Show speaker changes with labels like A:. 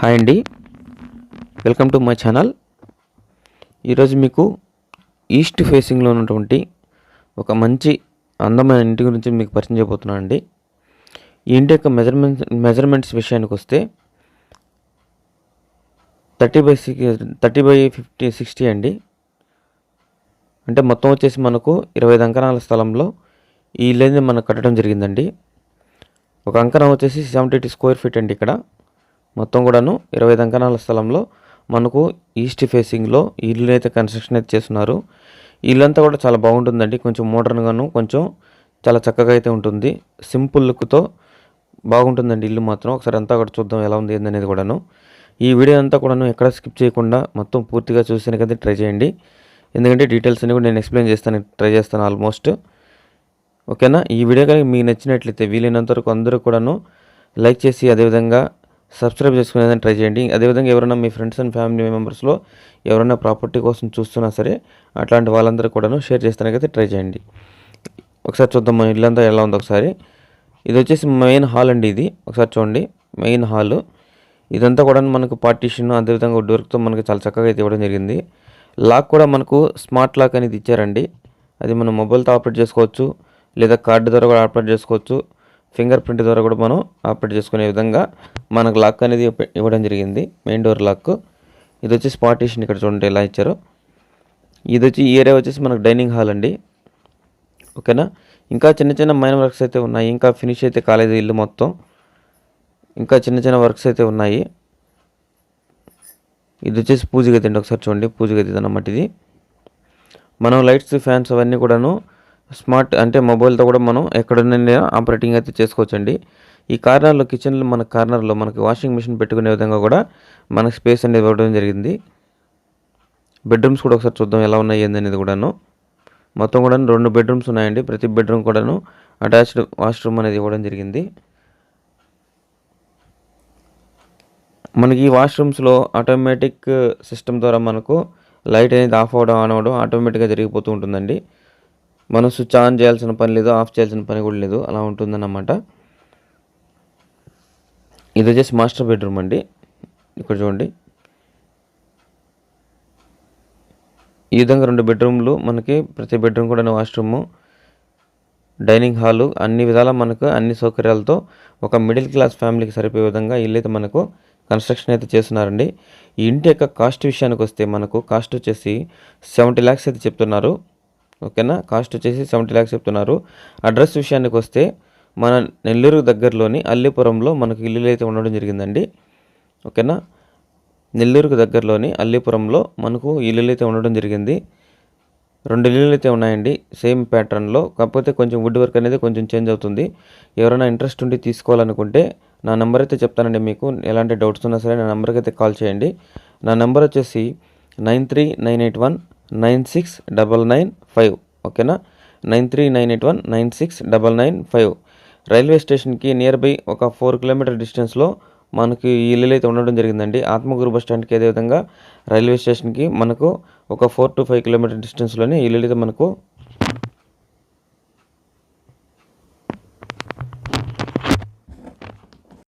A: Hi అండి. Welcome to my channel. ఈరోజు మీకు ఈస్ట్ ఫేసింగ్లో ఉన్నటువంటి ఒక మంచి అందమైన ఇంటి గురించి మీకు పరిచయం చేయబోతున్నాను అండి. ఈ ఇంటి యొక్క మెజర్మెంట్స్ మెజర్మెంట్స్ విషయానికి వస్తే thirty by six thirty by fifty sixty అండి. అంటే మొత్తం వచ్చేసి మనకు ఇరవై ఐదు అంకణాల స్థలంలో ఈ ఇల్లు అనేది మనకు కట్టడం జరిగిందండి. ఒక అంకణం వచ్చేసి సెవెంటీ ఎయిటీ స్క్వేర్ ఫీట్ అండి ఇక్కడ. మొత్తం కూడాను ఇరవై దంకనాల స్థలంలో మనకు ఈస్ట్ ఫేసింగ్లో ఈ ఇల్లు అయితే కన్స్ట్రక్షన్ అయితే చేస్తున్నారు. ఇల్లంతా కూడా చాలా బాగుంటుందండి. కొంచెం మోడర్న్గాను కొంచెం చాలా చక్కగా అయితే ఉంటుంది. సింపుల్ లుక్తో బాగుంటుందండి ఇల్లు మాత్రం. ఒకసారి అంతా కూడా చూద్దాం ఎలా ఉంది ఏందనేది కూడాను. ఈ వీడియో అంతా కూడాను ఎక్కడ స్కిప్ చేయకుండా మొత్తం పూర్తిగా చూసేందుకైతే ట్రై చేయండి. ఎందుకంటే డీటెయిల్స్ అన్ని కూడా నేను ఎక్స్ప్లెయిన్ చేస్తాను ట్రై చేస్తాను ఆల్మోస్ట్. ఓకేనా? ఈ వీడియో కనుక మీకు నచ్చినట్లయితే వీలైనంత వరకు అందరూ కూడాను లైక్ చేసి అదేవిధంగా సబ్స్క్రైబ్ చేసుకునేదని ట్రై చేయండి. అదేవిధంగా ఎవరైనా మీ ఫ్రెండ్స్ అండ్ ఫ్యామిలీ మెంబర్స్లో ఎవరైనా ప్రాపర్టీ కోసం చూస్తున్నా సరే అట్లాంటి వాళ్ళందరూ కూడాను షేర్ చేస్తానికైతే ట్రై చేయండి. ఒకసారి చూద్దాం మన ఇల్లంతా ఎలా ఉందో ఒకసారి. ఇది వచ్చేసి మెయిన్ హాల్ అండి ఇది. ఒకసారి చూడండి. Main hall. ఇదంతా కూడా మనకు పార్టీషన్ అదేవిధంగా డోర్తో మనకి చాలా చక్కగా అయితే ఇవ్వడం జరిగింది. లాక్ కూడా మనకు స్మార్ట్ లాక్ అనేది ఇచ్చారండి. అది మనం మొబైల్తో ఆపరేట్ చేసుకోవచ్చు లేదా కార్డు ద్వారా కూడా ఆపరేట్ చేసుకోవచ్చు. ఫింగర్ ప్రింట్ ద్వారా కూడా మనం ఆపరేట్ చేసుకునే విధంగా మనకు లాక్ అనేది ఇవ్వడం జరిగింది. Main door lock. ఇది వచ్చేసి పార్టీషన్ ఇక్కడ చూడండి ఎలా ఇచ్చారో. ఇది వచ్చి ఈ ఏరియా వచ్చేసి మనకు డైనింగ్ హాల్ అండి. ఓకేనా? ఇంకా చిన్న చిన్న మైనర్ వర్క్స్ అయితే ఉన్నాయి. ఇంకా ఫినిష్ అయితే కాలేదు ఇల్లు మొత్తం. ఇంకా చిన్న చిన్న వర్క్స్ అయితే ఉన్నాయి. ఇది వచ్చేసి పూజ గది అండి. ఒకసారి చూడండి. పూజ గది అన్నమాట ఇది. మనం లైట్స్ ఫ్యాన్స్ అవన్నీ కూడాను స్మార్ట్ అంటే మొబైల్తో కూడా మనం ఎక్కడున్న ఆపరేటింగ్ అయితే చేసుకోవచ్చండి. ఈ కార్నర్లో కిచెన్లో మన కార్నర్లో మనకి వాషింగ్ మిషన్ పెట్టుకునే విధంగా కూడా మనకి స్పేస్ అనేది ఇవ్వడం జరిగింది. బెడ్రూమ్స్ కూడా ఒకసారి చూద్దాం ఎలా ఉన్నాయి ఏందనేది కూడాను. మొత్తం కూడా రెండు బెడ్రూమ్స్ ఉన్నాయండి. ప్రతి బెడ్రూమ్ కూడాను అటాచ్డ్ వాష్రూమ్ అనేది ఇవ్వడం జరిగింది. మనకి ఈ వాష్రూమ్స్లో ఆటోమేటిక్ సిస్టమ్ ద్వారా మనకు లైట్ అనేది ఆఫ్ అవ్వడం ఆన్ అవ్వడం ఆటోమేటిక్గా జరిగిపోతూ ఉంటుందండి. మనం స్విచ్ ఆన్ చేయాల్సిన పని లేదు ఆఫ్ చేయాల్సిన పని కూడా లేదు అలా ఉంటుందన్నమాట. ఇది వచ్చేసి మాస్టర్ బెడ్రూమ్ అండి. ఇక్కడ చూడండి. ఈ విధంగా రెండు బెడ్రూమ్లు మనకి ప్రతి బెడ్రూమ్ కూడా వాష్రూము డైనింగ్ హాలు అన్ని విధాల మనకు అన్ని సౌకర్యాలతో ఒక మిడిల్ క్లాస్ ఫ్యామిలీకి సరిపోయే విధంగా ఇల్లు అయితే మనకు కన్స్ట్రక్షన్ అయితే చేస్తున్నారండి. ఈ ఇంటి యొక్క కాస్ట్ విషయానికి వస్తే మనకు కాస్ట్ వచ్చేసి సెవెంటీ ల్యాక్స్ అయితే చెప్తున్నారు. ఓకేనా? కాస్ట్ వచ్చేసి సెవెంటీ ల్యాక్స్ చెప్తున్నారు. అడ్రస్ విషయానికి వస్తే మన నెల్లూరు దగ్గరలోని అల్లిపురంలో మనకు ఇల్లులు అయితే ఉండడం జరిగిందండి. ఓకేనా? నెల్లూరుకు దగ్గరలోని అల్లిపురంలో మనకు ఇల్లులు అయితే ఉండడం జరిగింది. రెండు ఇల్లులు అయితే ఉన్నాయండి. సేమ్ ప్యాటర్న్లో. కాకపోతే కొంచెం వుడ్ వర్క్ అనేది కొంచెం చేంజ్ అవుతుంది. ఎవరైనా ఇంట్రెస్ట్ ఉండి తీసుకోవాలనుకుంటే నా నెంబర్ అయితే చెప్తానండి మీకు. ఎలాంటి డౌట్స్ ఉన్నా సరే నా నెంబర్కి అయితే కాల్ చేయండి. నా నెంబర్ వచ్చేసి nine three nine eight one nine six double nine five ఓకేనా? Nine three nine eight one nine six double nine five. Railway స్టేషన్కి నియర్ బై ఒక ఫోర్ కిలోమీటర్ డిస్టెన్స్లో మనకి ఈ అయితే ఉండడం జరిగిందండి. ఆత్మగురు బస్ స్టాండ్కి అదేవిధంగా రైల్వే స్టేషన్కి మనకు ఒక ఫోర్ టు ఫైవ్ కిలోమీటర్ డిస్టెన్స్లోనే ఇల్లు అయితే మనకు